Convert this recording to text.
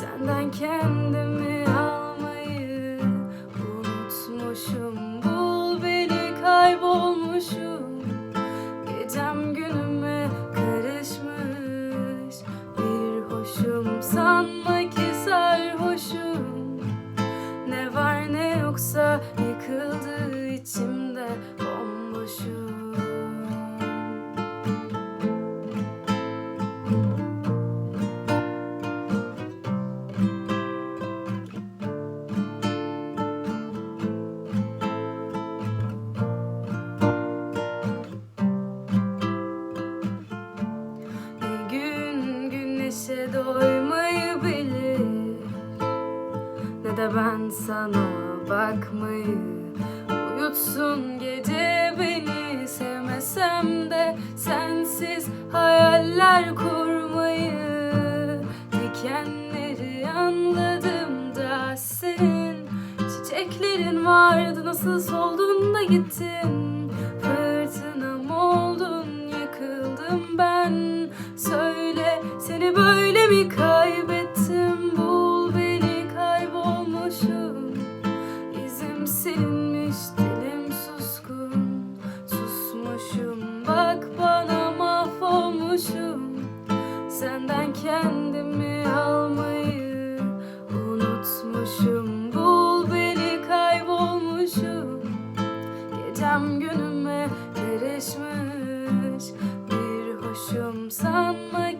Senden kendimi almayı unutmuşum. Bul beni kaybolmuşum. Gecem günüme karışmış. Bir hoşum sanma ki sarhoşum. Ne var ne yoksa yıkıldı güneşe doymayı bilir. Ne de ben sana bakmayı Uyutsun gece beni. Sevmesem de sensiz hayaller kurmayı. Dikenleri anladım da senin Çiçeklerin vardı. Nasıl soldun da gittin mahvolmuşum Senden kendimi almayı unutmuşum. Bul beni kaybolmuşum. Gecem günüme karışmış Bir hoşum sanma